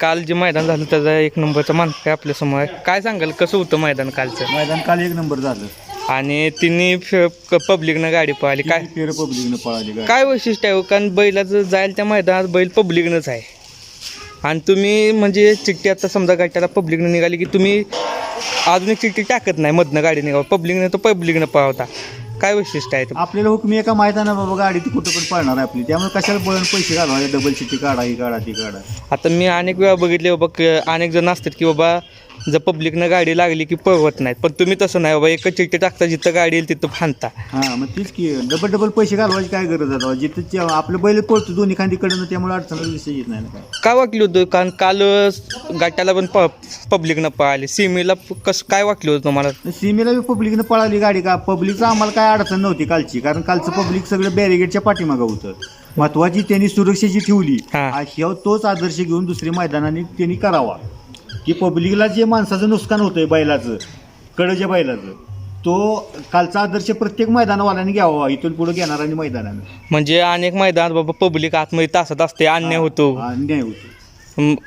काल जे मैदान झालं त्याचा एक नंबरचा मान काय आपल्यासमोर आहे. काय सांगाल कसं होतं मैदान कालचं? मैदान काल एक नंबर झालं. आणि तिन्ही पब्लिकनं गाडी पळाली. काय फेर पब्लिकनं पळाली गाडी. काय वैशिष्ट्य आहे हो? कारण बैलाचं जाईल त्या मैदानात बैल पब्लिकनंच आहे. आणि तुम्ही म्हणजे चिठ्ठी आता समजा गाठ्याला पब्लिकनं निघाली की तुम्ही अजून एक चिठ्ठी टाकत नाही मधनं गाडी निघावं. पब्लिकनं तर पब्लिकनं पळवता. काय वैशिष्ट्य आहे? ते? आपल्याला हुकमी एका मैदाना बाबा गाडी ती कुठं पण पळणार आहे आपली. त्यामुळे कशाला बळून पैसे घालवायचे डबल चिठ्ठी काढा ही काढा ती काढा. आता मी अनेक वेळा बघितले बाबा क- अनेक जण असतात की बाबा जर पब्लिकनं गाडी लागली की पळवत नाहीत. पण तुम्ही तसं नाही बाबा एकच चिठ्ठी टाकता जिथं गाडी येईल तिथं फानता हां मग तीच की डबल डबल पैसे घालवायची काय गरज आहे? जिथं जे आपलं बैल पळतो दोन्ही खांदी कडनं त्यामुळे अडचणच विषय येत नाही ना काय? काय वाटलं होतं? कारण काल गाट्याला पण प पब्लिकनं पळाली. सिमीला कसं काय वाटलं होतं तुम्हाला? सीमेला बी पब्लिकनं पळाली गाडी का? पब्लिकचं आम्हाला काय अडचण नव्हती कालची. कारण कालचं पब्लिक सगळं बॅरिगेडच्या पाठीमागं होतं. महत्वाची त्यांनी सुरक्षेची ठेवली. हा. ह्यो तोच आदर्श घेऊन दुसऱ्या मैदानाने त्यांनी करावा. की पब्लिकला जे माणसाचं नुकसान होतंय बैलाचं कडच्या बैलाचं तो कालचा आदर्श प्रत्येक मैदानावाल्याने घ्यावा इथून पुढे घेणाऱ्यांनी मैदानानं. म्हणजे अनेक मैदानात बाबा पब्लिक आतमध्ये तासत असते अन्याय होतो. हा, न्याय होतो.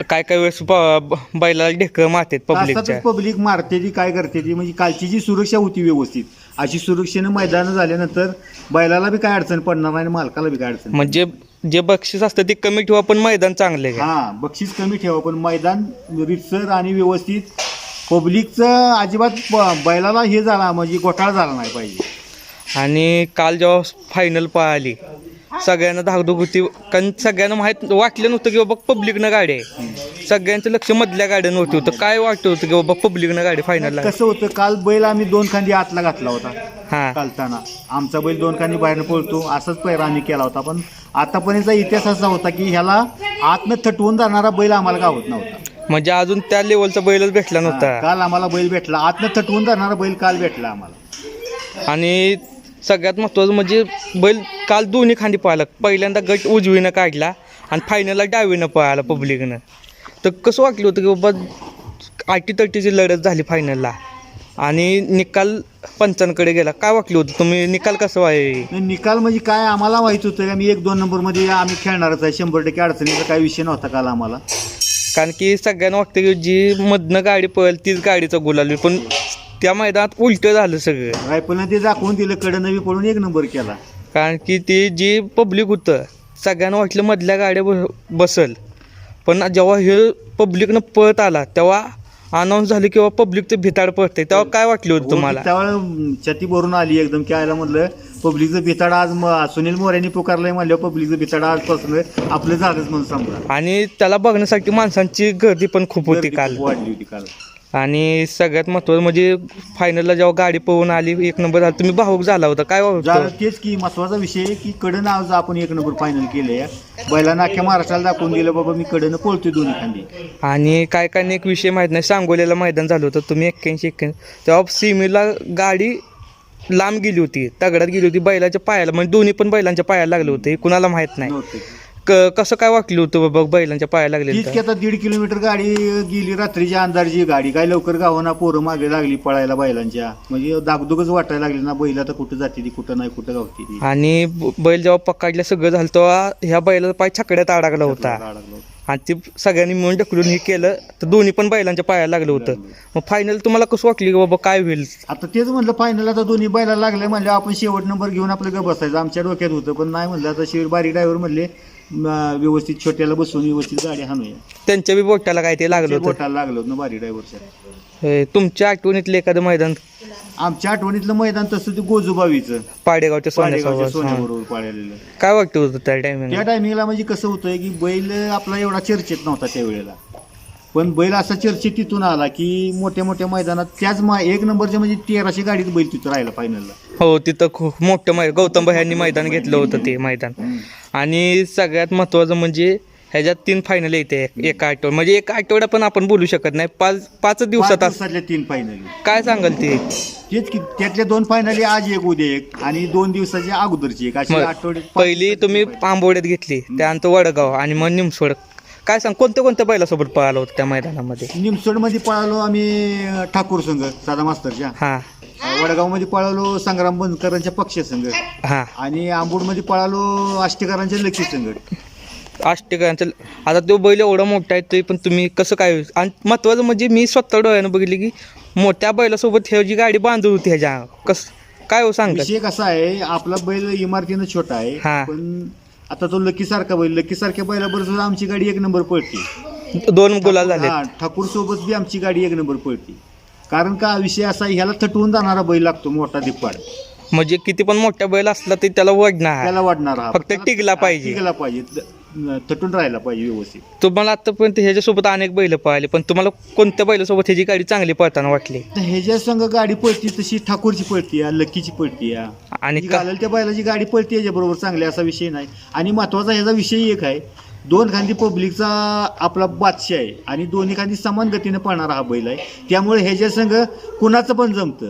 काय काय वेळेस प- बैलाला ढेकं मारतात पब्लिकच्या तासातच पब्लिक मारते ती काय करते ती? म्हणजे कालची जी सुरक्षा होती व्यवस्थित अशी सुरक्षेनं मैदान झाल्यानंतर बैलाला बी काय अडचण पडणार नाही आणि मालकाला बी काय अडचण म्हणजे जे बक्षीस असतं ते कमी ठेवा पण मैदान चांगले घ्या हा बक्षीस कमी ठेवा पण मैदान रितसर आणि व्यवस्थित पब्लिकचं अजिबात ब- बैलाला हे झाला म्हणजे घोटाळा झाला नाही पाहिजे. आणि काल जेव्हा फायनल पळाली सगळ्यांना धाकधूक होती. कारण सगळ्यांना माहीत वाटलं नव्हतं की बाबा पब्लिकनं गाडी आहे. सगळ्यांचं लक्ष मधल्या गाड्यांवरती होतं. काय वाटत होतं की बाबा पब्लिकनं गाडी फायनलला कसं होतं काल बैल आम्ही दोन खांदी आतला घातला होता. हां. चालताना. आमचा बैल दोन खांदी बाहेरनं पळतो. असंच पैरा आम्ही केला होता. पण आतापर्यंतचा इतिहास असा होता की ह्याला आतनं थटवून जाणारा बैल आम्हाला गावत नव्हता. म्हणजे अजून त्या लेवलचा बैलच भेटला नव्हता. काल आम्हाला बैल भेटला. आतनं थटवून जाणारा बैल काल भेटला आम्हाला. आणि सगळ्यात महत्त्वाचं म्हणजे बैल काल दोन्ही खांदी पळाला. पहिल्यांदा गट उजवीनं काढला आणि फायनलला डावीनं पळाला पब्लिकनं तर कसं वाटलं होतं की बाबा आटी तटीची लढत झाली फायनलला आणि निकाल पंचांकडे गेला. काय वाटलं होतं? तुम्ही निकाल कसं आहे निकाल म्हणजे काय आम्हाला माहीत होतं का? मी एक दोन नंबरमध्ये आम्ही खेळणारच आहे. शंभर टक्के अडचणीचा काही विषय नव्हता काल आम्हाला. कारण की सगळ्यांना वाटतं की जी मधनं गाडी पळेल तीच गाडीचा गुलाल पण त्या मैदानात उलटं झालं सगळं. रायफलनं ते दाखवून दिलं कडं नवी पडून एक नंबर केला. कारण की ते जे पब्लिक होतं सगळ्यांना वाटलं मधल्या गाड्या ब बसल. पण जेव्हा हे पब्लिकनं पळत आला तेव्हा अनाऊन्स झालं किंवा पब्लिकचं भिताड पळतंय. तेव्हा काय वाटलं होतं तुम्हाला? त्यावेळेला छती भरून आली एकदम की आयला म्हणलं पब्लिकचं भिताड आज म- सुनील मोऱ्यांनी पुकारलंय म्हणलं पब्लिकचं भिताड आजपासून आपलं झालंच म्हणून समजा आणि त्याला बघण्यासाठी माणसांची गर्दी पण खूप होती गर्दी काल. खूप वाढली होती काल. आणि सगळ्यात महत्त्वाचं म्हणजे फायनलला जेव्हा गाडी पळून आली एक नंबर झाला तुम्ही भाऊक झाला होता. काय झालं वाटतं तेच की महत्त्वाचा विषय आहे की कडनं आज आपण एक नंबर फायनल केले बैलांना अख्ख्या महाराष्ट्राला दाखवून दिलं बाबा मी कडनं पळतोय दोन्ही खांदी. आणि काय काय एक विषय माहीत नाही. सांगोल्याला मैदान झालं होतं तुम्ही एक्क्याऐंशी एक्क्याऐंशी. तेव्हा सीमेला गाडी लांब गेली होती दगडात गेली होती बैलाच्या पायाला म्हणजे दोन्ही पण बैलांच्या पायाला लागले होते कुणाला माहीत नाही. नव्हते. क कसं काय वाटलं होतं बाबा बैलांच्या पायाला लागले तीच की आता दीड किलोमीटर गाडी गेली रात्रीच्या अंधारची गाडी. काय लवकर गावाना पोरं मागे लागली पळायला बैलांच्या. म्हणजे दागदुगच वाटायला लागली ना बैल आता कुठं जाते ती कुठं नाही कुठं गावती ती आणि ब- बैल जेव्हा पकडलं सगळं झालं तेव्हा ह्या बैलाचा पाय छकड्यात अडकला होता. अडकलं. आणि ते सगळ्यांनी मिळून ढकलून हे केलं तर दोन्ही पण बैलांच्या पायाला लागलं होतं. मग फायनल तुम्हाला कसं वाटली की बाबा काय होईल? आता तेच म्हणलं फायनल आता दोन्ही बैला लागले म्हणलं आपण शेवट नंबर घेऊन आपलं ग बसायचं. आमच्या डोक्यात होतं पण नाही म्हणलं. आता शेवट बारी ड्रायव्हर म्हणले म, व्यवस्थित छोट्याला बसवून व्यवस्थित गाडी हाणूया. त्यांच्या बी बोटाला काय ते लागलं होतं? बोटाला लागलं होतं ना बारी ड्रायव्हरच्या हे, तुमच्या आठवणीतलं एखादं मैदान? आमच्या आठवणीतलं मैदान तसं ते गोजूबावीचं पाडेगावच्या पाडेगावच्या सोन्यासोबत. सोन्याबरोबर पाळलेलं. काय वाटतं होतं त्या टायमिंग त्या टायमिंगला म्हणजे कसं होतं की बैल आपला एवढा चर्चेत नव्हता त्यावेळेला. पण बैल असा चर्चेत तिथून आला की मोठ्या मोठ्या मैदानात त्याच मा एक नंबरच्या म्हणजे तेराशे गाडीत बैल तिथं राहिला फायनलला हो तिथं खूप मोठं मै गौतम यांनी मैदान घेतलं होतं ते मैदान. आणि सगळ्यात महत्त्वाचं म्हणजे ह्याच्यात तीन फायनल येते एका आठवड्या म्हणजे एका आठवड्या पण आपण बोलू शकत नाही. पाच पाच दिवसात असं दिवसातल्या तीन फायनली काय सांगाल ते? तेच की त्यातल्या दोन फायनली आज एक उद्या एक आणि दोन दिवसाच्या अगोदरची एक. अशी मग आठवड्यात पहिली तुम्ही आंबोड्यात घेतली त्यानंतर वडगाव आणि मग निमसोड काय सांग कोणत्या कोणत्या बैलासोबत पळालं होतं त्या मैदानामध्ये? निमसोडमध्ये पळालो आम्ही ठाकूर संघ साधा मास्तरच्या. हां. वडगावमध्ये पळालो संग्राम बनकरांच्या पक्ष संघ. हां. आणि आंबोडमध्ये पळालो आष्टेकरांच्या लकी संघ. आष्टेकरांचं आता तो बैल एवढा मोठा आहे तरी पण तुम्ही कसं काय आणि महत्त्वाचं म्हणजे मी स्वतः डोळ्यानं बघितली की मोठ्या बैलासोबत ह्याची जी गाडी बांधून होती ह्याच्या कस काय हो सांगतात? विषय कसा आहे आपला बैल इमारतीनं छोटा हा. आहे पण आता तो लकी सारखा बैल लकी सारख्या बैलाबरोबर सुद्धा आमची गाडी एक नंबर पळते. दोन गुलाल झाले हा, ठाकूर सोबत बी आमची गाडी एक नंबर पळते. कारण का विषय असा आहे, ह्याला थटवून जाणारा बैल लागतो मोठा दिप्पाड म्हणजे किती पण मोठ्या बैल असला तरी त्याला वडणार त्याला वाढणारा. फक्त टिकला पाहिजे. टिकला पाहिजे. त- थटून राहायला पाहिजे व्यवस्थित. तुम्हाला आतापर्यंत ह्याच्यासोबत अनेक बैल पळाले पण तुम्हाला कोणत्या बैलासोबत ह्याची गाडी चांगली पळताना वाटली? तर ह्याच्या संघ गाडी पळती तशी ठाकूरची पळती लकीची पळती आणि जी का घालेल त्या बैलाची गाडी पळते याच्याबरोबर चांगली असा विषय नाही. आणि महत्त्वाचा ह्याचा विषय एक आहे दोन खांदी पब्लिकचा आपला बादशाह आहे आणि दोन्ही खांदी समान गतीने पळणारा हा बैल आहे. त्यामुळे ह्याच्या संघ कुणाचं पण जमतं.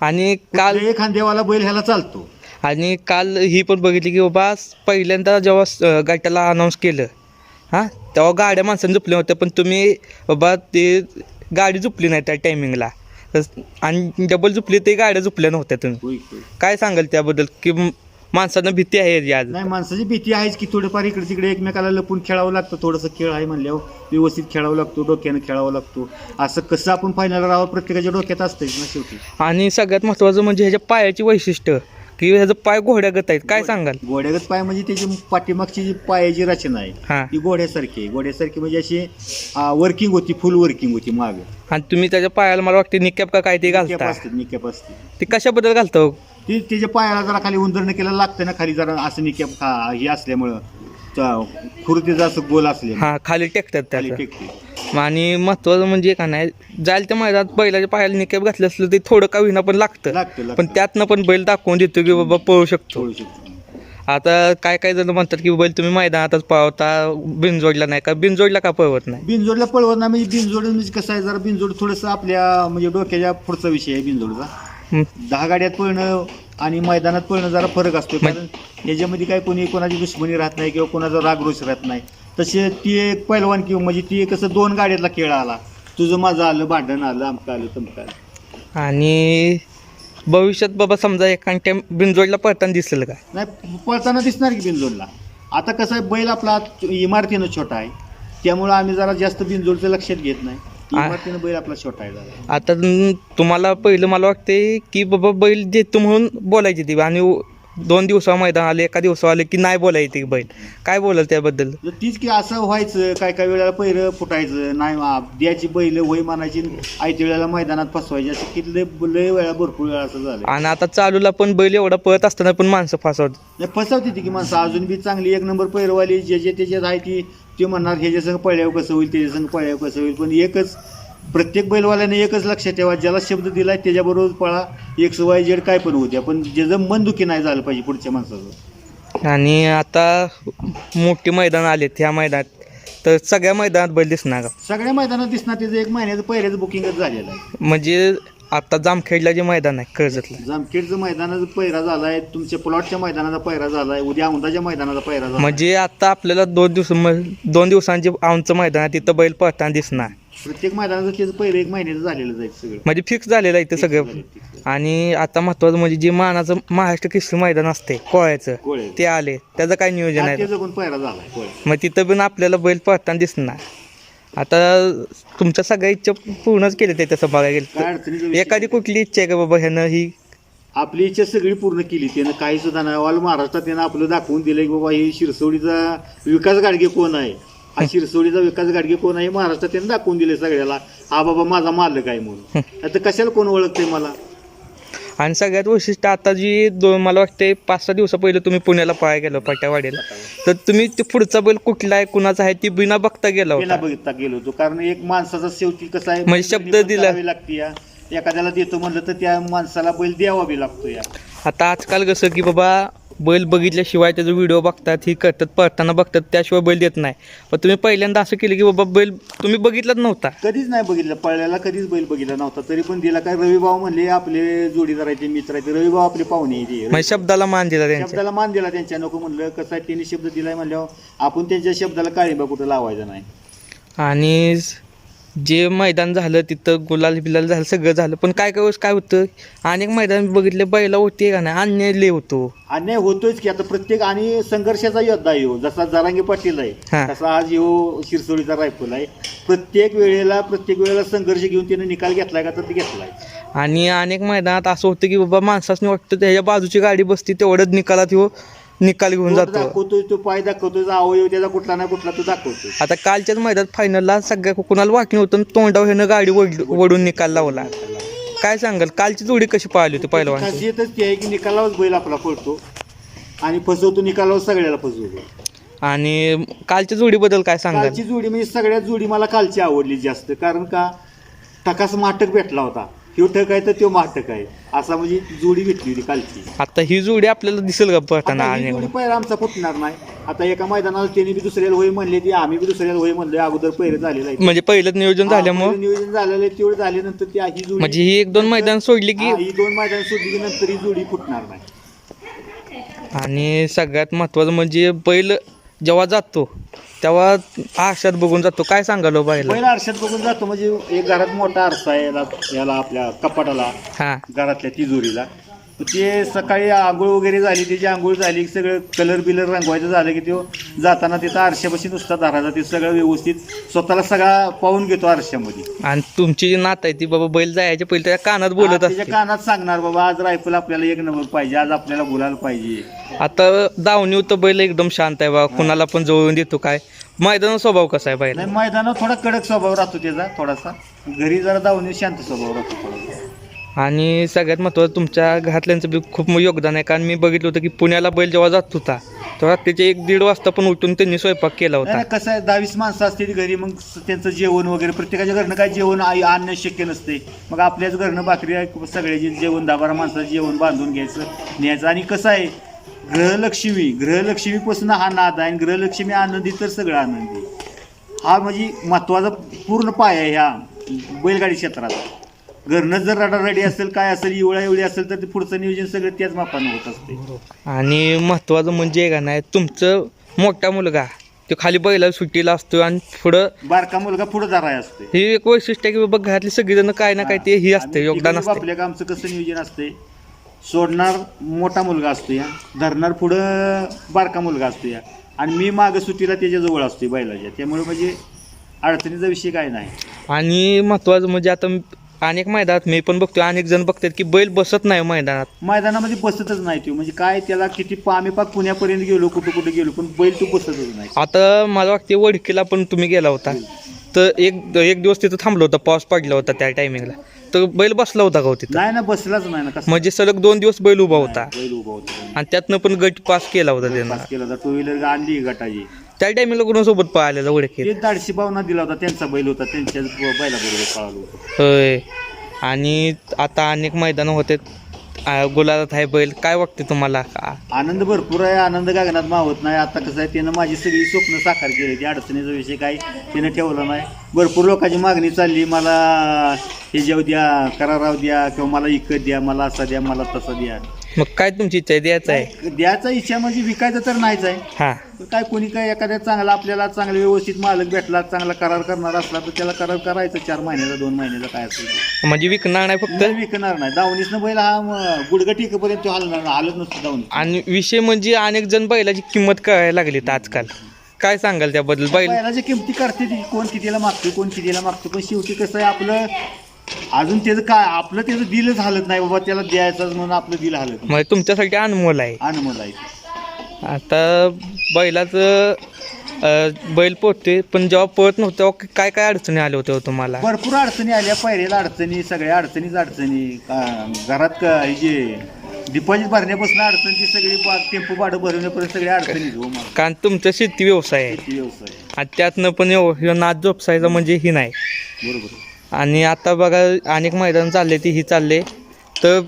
आणि काल कुठल्याही खांदेवाला बैल ह्याला चालतो. आणि काल ही पण बघितली की बाबा पहिल्यांदा जेव्हा अं, गटाला अनाऊन्स केलं हां तेव्हा गाड्या माणसांनी झुपल्या होत्या पण तुम्ही बाबा ते गाडी झुपली नाही त्या टायमिंगला आणि डबल झुपली ते गाड्या झुपल्या नव्हत्या तुम्ही. काय सांगाल त्याबद्दल? की माणसांना भीती आहे आज? नाही माणसाची भीती आहेच की थोडंफार इकडे तिकडे एकमेकाला लपून खेळावं लागतं. थोडंसं खेळ आहे म्हणल्यावर व्यवस्थित खेळावं लागतो डोक्यानं खेळावं लागतो. असं कसं आपण फायनल राहावं प्रत्येकाच्या डोक्यात असतंच ना शेवटी. आणि सगळ्यात महत्त्वाचं म्हणजे ह्याच्या पायाची वैशिष्ट्य. की ह्याचं पाय घोड्यागत आहेत काय सांगाल? घोड्यागत पाय म्हणजे त्याची पाठीमागची जी पायाची रचना आहे हां. ती घोड्यासारखी आहे. घोड्यासारखी म्हणजे अशी वर्किंग होती फुल वर्किंग होती माग. आणि तुम्ही त्याच्या पायाला मला वाटते निकॅप का काय ते निकॅप घालता? असते निकॅप असते. ते कशाबद्दल घालता हो? ती त्याच्या पायाला जरा खाली उंदरणं केलं लागतं ना खाली जरा असं निकॅप हे असल्यामुळं खुर्तीचं असं गोल असले हां खाली टेकतात खाली त्याचं. टेकते. आणि महत्वाचं म्हणजे का नाही जायला त्या मैदानात बैलाच्या पायाला निकेप घातलं असलं ते थोडं का विना पण लागतं. लागतं पण त्यातनं पण बैल दाखवून देतो की बाबा पळू शकतो. आता काय काय जण म्हणतात की बैल तुम्ही मैदानातच पळवता बिनजोडला नाही का? बिनजोडला का पळवत नाही? बिनजोडला पळवत नाही म्हणजे बिनजोड म्हणजे कसं आहे जरा बिनजोड थोडंसं आपल्या म्हणजे डोक्याच्या पुढचा विषय आहे बिनजोडचा. हं. दहा गाड्यात पळणं आणि मैदानात पळणं जरा फरक असतो कारण याच्यामध्ये काय कोणी कोणाची दुश्मनी राहत नाही किंवा कोणाचा रागरोष राहत नाही. तसे ती एक पैलवान किंवा म्हणजे ती एक कसं दोन गाड्यातला खेळ आला. तुझं माझं आलं भांडण आलं अमकं आलं तमकं आलं. आणि भविष्यात बाबा समजा एखाद्या बिनजोडला पळताना दिसेल का? नाही पळताना दिसणार की बिनजोडला. आता कसं आहे बैल आपला इमारतीनं छोटा आहे. त्यामुळं आम्ही जरा जास्त बिनजोडचं लक्षात घेत नाही. आ- इमारतीनं बैल आपला छोटा आहे जरा. आता न- तुम्हाला पहिलं मला वाटते की बाबा बैल देतो म्हणून बोलायची ती. आणि उ- दोन दिवसा मैदान आले एका दिवसा आले की नाही बोलायची बैल. काय बोलाल त्याबद्दल? तर तीच की असं व्हायचं काय काय वेळेला पहिरं फुटायचं नाही आ, द्यायची बैल वय मानायची आयत्या वेळेला मैदानात फसवायची असं किती लय लय वेळा भरपूर वेळा असं झालं. आणि आता चालूला पण बैल एवढा पळत असताना पण माणसं फसवत नाही फसवते ती की माणसं. अजून बी चांगली एक नंबर पैरवाली जे जे त्याच्यात आहे ती ते म्हणणार ह्याच्या संग पळल्यावर कसं होईल त्याच्या संग पळल्यावर कसं होईल पण एकच प्रत्येक बैलवाल्याने एकच लक्षात ठेवा ज्याला शब्द दिलाय त्याच्याबरोबर पळा. एक्स वाय जेड काय पण होत्या पण ज्याचं मन दुखी नाही झालं पाहिजे पुढच्या माणसाचं. आणि आता मोठी मैदान आलेत ह्या मैदानात. तर सगळ्या मैदानात बैल दिसणार का? सगळ्या मैदानात दिसणार त्याचं एक महिन्याचं पहिल्याचं बुकिंगच झालेलं आहे. म्हणजे आता जामखेडला जे मैदान आहे कर्जतला. जामखेडचं मैदानाचा पहिरा झालाय तुमच्या प्लॉटच्या मैदानाचा पहिरा झालाय उद्या औंधाच्या मैदानाचा पहिरा झाला म्हणजे आता आपल्याला दोन दिवस म- दोन दिवसांचे आमचं मैदान आहे तिथं बैल पळताना दिसणार. प्रत्येक मैदानाचं त्याचं पहिरं एक महिन्याचं झालेलं जाईल सगळं. म्हणजे फिक्स झालेलं आहे ते सगळं. आणि आता महत्वाचं म्हणजे जे मानाचं महाराष्ट्र केसरी मैदान असते कोळ्याचं ते आले. त्याचं काय नियोजन आहे? त्याचा पण मग तिथं पण आपल्याला बैल पळताना दिसणार. आता तुमच्या सगळ्या इच्छा पूर्णच केल्या ते तसं बघायला गेलं तर. विषय एखादी कुठली इच्छा आहे का बाबा ह्यानं ही? आपली इच्छा सगळी पूर्ण केली त्यानं काही सुद्धा नाही. ऑल महाराष्ट्रात त्यानं आपलं दाखवून दिलं की बाबा ही शिरसोडीचा विकास गाडगे कोण आहे? हा शिरसोडीचा विकास गाडगे कोण आहे? महाराष्ट्रात त्यानं दाखवून दिले सगळ्याला. हा बाबा माझा मालक आहे म्हणून. आता कशाला कोण ओळखते मला? आणि सगळ्यात वैशिष्ट्य आता जी दोन मला वाटते पाच सहा दिवसा पहिले तुम्ही पुण्याला पळायला गेलो पट्ट्यावाडीला तर तुम्ही ते पुढचा बैल कुठला आहे कुणाचा आहे ती बिना बघता गेला त्याला होता बघितता गेलो होतो. कारण एक माणसाचा शेवटी कसा आहे म्हणजे शब्द पण दिला. लागते या. एखाद्याला देतो म्हणलं तर त्या माणसाला बैल द्यावा बी लागतो या. आता आजकाल कसं की बाबा बैल बघितल्याशिवाय त्याचा व्हिडिओ बघतात ही करतात पळताना बघतात त्याशिवाय बैल देत नाही. पण तुम्ही पहिल्यांदा असं केलं की बाबा बैल तुम्ही बघितलाच नव्हता. कधीच नाही बघितलं. पळल्याला कधीच बैल बघितला नव्हता. तरी पण दिला. काय रविभाऊ म्हणले आपले जोडीदार आहे ते मित्र आहे ते रविभाऊ आपले पाहुणे. म्हणजे शब्दाला मान दिला त्यांच्या. शब्दाला मान दिला त्यांच्या. नको म्हणलं. कसं आहे त्यांनी शब्द दिलाय म्हणल्यावर आपण त्यांच्या शब्दाला काळिंबा कुठं लावायचा नाही. आणि जे मैदान झालं तिथं गुलाल बिलाल झालं सगळं झालं. पण काय काय वेळेस काय होतं? अनेक मैदान बघितले बैला होते का नाही? अन्याय लय होतो. अन्याय होतोच की आता प्रत्येक आणि संघर्षाचा योद्धा आहे ह्यो. जसा जरांगे पाटील हा. आहे तसा आज येऊ शिरसोडीचा रायफल आहे. प्रत्येक वेळेला प्रत्येक वेळेला संघर्ष घेऊन त्याने निकाल घेतलाय का तर ते घेतलाय. आणि अनेक मैदानात असं होतं की बाबा माणसाने वाटतं त्याच्या बाजूची गाडी बसती तेवढंच निकालात हो. निकाल घेऊन जातो. दाखवतोय तो पाय दाखवतोय तो अवयव त्याचा कुठला ना कुठला तो दाखवतोय. आता कालच्याच मैदानात फायनलला सगळ्या कुणाला वाटणी होतं आणि तोंडावर ह्यानं गाडी वड वडून निकाल लावला. काय सांगाल? कालची जोडी कशी पाहिली होती पहिलवान खासियतच ती आहे की बैल आपला पळतो. आणि फसवतो निकालावर सगळ्याला फसवतो. आणि कालच्या जोडीबद्दल काय सांगाल? कालची जोडी म्हणजे सगळ्यात जोडी मला कालची आवडली जास्त. कारण का? टकास माटक भेटला होता. ठक आहे तर तो माटक आहे. असा म्हणजे जोडी भेटली होती कालची. आता ही जोडी आपल्याला दिसेल का पळताना आता ही आणि जोडी पहिला आमचा फुटणार नाही. आता एका मैदानाला त्यांनी बी दुसऱ्याला होय म्हणले ती आम्ही बी दुसऱ्याला होय म्हणले अगोदर पहिलं झालेलं आहे. म्हणजे पहिलंच नियोजन हा, झाल्यामुळं? पहिलं नियोजन झालेलं आहे तेवढं झाल्यानंतर ती ही जोडी म्हणजे ही एक दोन मैदान सोडली की हा, ही दोन मैदान सोडली की नंतर ही जोडी फुटणार नाही. आणि सगळ्यात महत्वाचं म्हणजे बैल जेव्हा जातो तेव्हा आरशात बघून जातो. काय सांगाल हो बैल पहिला आरशात बघून जातो म्हणजे एक घरात मोठा आरसा आहे याला याला आपल्या कपाटाला हा. घरातल्या तिजोरीला. ते सकाळी आंघोळ वगैरे झाली त्याची आंघोळ झाली की सगळं कलर बिलर रंगवायचं झालं की तो जाताना तिथं आरशापाशी नुसता धरायचा ते सगळं व्यवस्थित स्वतःला सगळा पाहून घेतो आरशामध्ये. आणि तुमची जी नात आहे ती बाबा बैल जायच्या पहिले त्याच्या कानात बोलत त्याच्या असते. कानात सांगणार बाबा आज रायफल आपल्याला एक नंबर पाहिजे आज आपल्याला बोलायला पाहिजे. आता दावणी होतं बैल एकदम शांत आहे बाबा कुणाला पण जवळून देतो काय? मैदानाचा स्वभाव कसा आहे बैल नाही मैदानात थोडा कडक स्वभाव राहतो त्याचा थोडासा. घरी जरा जाऊन शांत स्वभाव राहतो थोडासा आणि सगळ्यात महत्त्वाचं तुमच्या घरातल्यांचं बी खूप योगदान आहे. कारण मी बघितलं होतं की पुण्याला बैल जेव्हा जात होता तेव्हा त्याचे एक दीड वाजता पण उठून त्यांनी स्वयंपाक केला होता. कसं आहे दहावीस माणसं असतील घरी मग त्यांचं जेवण वगैरे प्रत्येकाच्या घरनं काय जेवण आई आणणं शक्य नसते. मग आपल्याच घरनं भाकरी सगळ्याचे जेवण दहा बारा माणसाचं जेवण बांधून घ्यायचं न्यायचं. आणि कसं आहे ग्रहलक्ष्मी ग्रहलक्ष्मीपासून हा नाद आहे आणि ग्रहलक्ष्मी आनंदी तर सगळं आनंदी. हा म्हणजे महत्त्वाचा पूर्ण पाय आहे ह्या बैलगाडी क्षेत्रात घरनं जर रडारडी असेल काय असेल एवढा एवढी असेल तर ते पुढचं नियोजन सगळं त्याच मापानं होत असते. आणि महत्त्वाचं म्हणजे का नाही तुमचं मोठा मुलगा तो खाली बैला सुट्टीला असतो आणि पुढं बारका मुलगा पुढे धराय असते हे एक वैशिष्ट्य आहे की बाबा घरातली सगळीजण काय ना काय ते ही असते योगदान असते. आपल्या आमचं कसं नियोजन असते सोडणार मोठा मुलगा असतो या धरणार पुढं बारका मुलगा असतो या आणि मी मागं सुट्टीला त्याच्याजवळ असतो बैलाच्या त्यामुळे म्हणजे अडचणीचा विषय काय नाही. आणि महत्त्वाचं म्हणजे आता अनेक मैदानात मी पण बघतोय अनेक जण बघतात की बैल बसत नाही मैदानात. मैदानामध्ये बसतच नाही तो. म्हणजे काय त्याला किती पा- आम्ही पाक पुण्यापर्यंत गेलो कुठं कुठं गेलो पण बैल तो बसतच नाही. आता मला वाटते वडकीला पण तुम्ही गेला होता. तर एक एक दिवस तिथं थांबलो होता पाऊस पडला होता त्या टायमिंगला तर बैल बसला होता का हो तिथं? नाही ना बसलाच नाही ना कसं म्हणजे सलग दोन दिवस बैल उभा होता. बैल उभा होता. आणि त्यातनं पण गट पास केला होता त्यानं. पास केला होता. टू व्हीलर आणली गटाची. त्या टायमिंगला कोणासोबत पळालेला वडकीत ते दाडशी भावना दिला होता त्यांचा बैल होता त्यांच्या बैलाबरोबर पळालो होतो. होय. आणि आता अनेक मैदानं होते गुलाबात आहे बैल. काय वाटते तुम्हाला? का- आनंद भरपूर आहे आनंद गगनात मावत नाही. आता कसं आहे त्यानं माझी सगळी स्वप्न साकार केली ती अडचणीचा विषय काही त्यानं ठेवला नाही. भरपूर लोकांची मागणी चालली. मला हे जेव द्या कराराव द्या किंवा मला इकत द्या मला असा द्या मला तसा द्या. मग काय तुमची इच्छा आहे? द्यायचं आहे? द्यायचा इच्छा म्हणजे विकायचं तर नाहीच आहे. हां. पण काय कोणी काय एखाद्या चांगला आपल्याला चांगला व्यवस्थित मालक भेटला चांगला करार करणार असला तर त्याला करार करायचं. चार महिन्याचा दोन महिन्याचा काय असेल ते. म्हणजे विकणार नाही फक्त? नाही विकणार नाही. दावणीसनं बैल हा म, गुडघा टिकेपर्यंत तो हलणार नाही, हालत नसतो दावणी आणि विषय म्हणजे अनेक जण बैलाची किंमत कळायला लागलीत आजकाल. काय सांगाल त्याबद्दल? बैल बैलाच्या किमती करते ती. कोण कितीला मागतो कोण कितीला मागतो पण शेवटी कसं आहे आपलं अजून त्याचं काय आपलं त्याचं दिलच हालत नाही बाबा त्याला द्यायचं म्हणून आपलं दिल हालत नाही. म्हणजे तुमच्यासाठी अनमोल आहे. अनमोल आहे. आता बैलाचं अं, बैल पोहते पण जेव्हा पळत नव्हतं तेव्हा काय काय अडचणी आल्या होत्या हो तुम्हाला? भरपूर अडचणी आल्या पायऱ्याला अडचणी सगळ्या अडचणीच अडचणी. का- घरात का- हे जे डिपॉझिट भरण्यापासून अडचणची सगळी बा टेम्पो भाडं भरवण्यापर्यंत सगळ्या अडचणी हो मला कारण तुमचं शेती व्यवसाय आहे. शेती व्यवसाय आणि त्यातनं पण एव- ह्यो नाद जोपसायचा म्हणजे ही नाही. बरोबर. आणि आता बघा अनेक मैदान चालले ती ही चालले. तर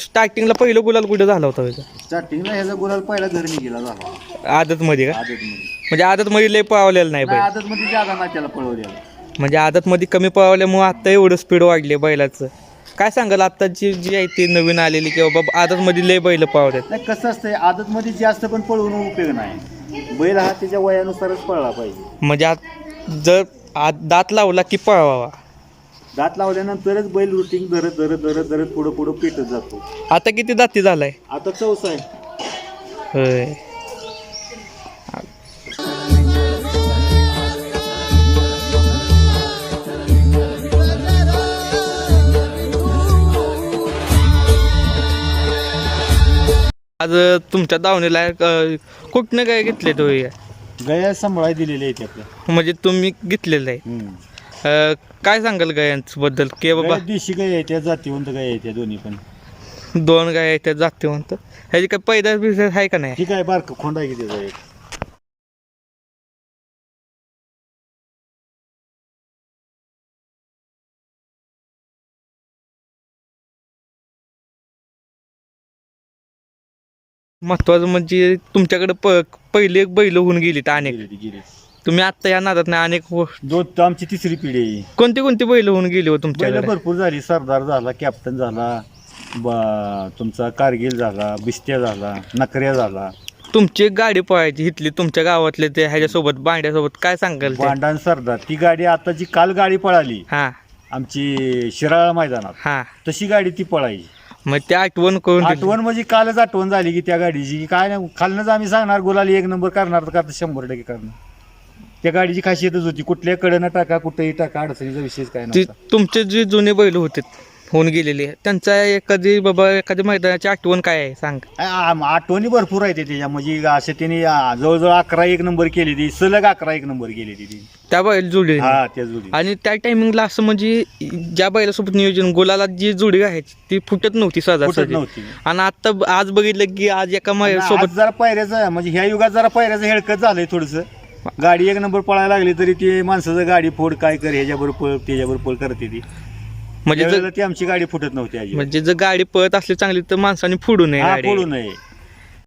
स्टार्टिंगला पहिलं गुलाल कुठं झाला होता त्याचा? स्टार्टिंगला ह्याचा गुलाल पहिला घरी गेला झाला. आदतमध्ये का? आदतमध्ये. म्हणजे आदतमध्ये लय पळवलेलं नाही बैल. आदतमध्ये जागा नाही त्याला पळवलेला. म्हणजे आदतमध्ये कमी पळवल्यामुळे आता एवढं स्पीड वाढले बैलाचं. काय सांगाल आत्ताची जी आहे ती नवीन आलेली किंवा बाबा आदतमध्ये लय बैल पळवतात नाही कसं असतंय आदतमध्ये जास्त पण पळवून उपयोग नाही. बैल हा त्याच्या वयानुसारच पळला पाहिजे. म्हणजे आत- जर आत दात लावला की पळवावा. दात लावल्यानंतरच बैल रुटीन धरत धरत धरत धरत पुढं पुढं पेटत जातो. आता किती दाती झालाय? आता चौसा आहे. होय. आज तुमच्या दावणीला अं, कुठनं काय घेतले तो हे? गया सांभाळाय दिलेले आहेत आपल्या. म्हणजे तुम्ही घेतलेलं आहे. अं, काय सांगाल गायांबद्दल? की बाबा? गया देशी गाय आहेत त्या जातीवंत गाय आहेत त्या दोन्ही पण. दोन गाय आहेत त्या जाते म्हणतो ह्याची काय पैदास बिदास आहे का नाही? ठीक आहे बारक खोंड आहे की त्याचा एक? महत्वाचं म्हणजे तुमच्याकडे प पहिले एक बैल होऊन गेली अनेक. गेली ती, गेली तुम्ही आत्ता या नादात नाही अनेक गोष्ट- दोन तर आमची तिसरी पिढी आहे. कोणती कोणती बैल होऊन गेली हो बैल तुमच्याकडे भरपूर झाली. सरदार झाला कॅप्टन झाला बा तुमचा कारगिल झाला बिस्त्या झाला नकऱ्या झाला. तुमची एक गाडी पळायची इथली तुमच्या गावातले ते ह्याच्यासोबत बांड्यासोबत काय सांगाल ते? सरदार ती गाडी आता जी काल गाडी पळाली हा. आमची शिराळा मैदानात हा. तशी गाडी ती पळायची मग ते आठवण करून दिली. आठवण म्हणजे कालच आठवण झाली की त्या गाडीची की काय नाही खालनंच आम्ही सांगणार गुलाली एक नंबर करणार तर का तर शंभर टक्के करणार. त्या गाडीची खासियतच होती. कुठल्या कडेनं टाका कुठेही टाका अडचणीचा विषयच काय ती नव्हता. तुमचे जे जुने बैल होते होऊन गेलेले त्यांचा एखादी बाबा एखाद्या मैदानाची आठवण काय आहे सांग. आ- आ- आठवणी भरपूर आहेत त्याच्या. म्हणजे असं त्यांनी आ, जवळजवळ अकरा एक नंबर केली ती. सलग अकरा एक नंबर केली ती ती. त्या बैल जोडी हा त्या जोडी आणि त्या टायमिंगला असं म्हणजे ज्या बैलासोबत नियोजन गोलाला जी जोडी आहे ती फुटत नव्हती फुटत सहजा नव्हती. आणि आता आज बघितलं की आज एका मै- सोबत जरा पायऱ्याचं म्हणजे ह्या युगात जरा पायऱ्याचं हेळकत झालंय थोडस. गाडी एक नंबर पळायला लागली तरी ती माणसाचं गाडी फोड काय कर ह्याच्याबरोबर पळ त्याच्याबरोबर पळ करते ती. म्हणजे त्यावेळेला ती आमची गाडी फुटत नव्हती. म्हणजे जर गाडी पळत असली चांगली तर माणसाने फोडू नये हा गाडी. फोडू नये.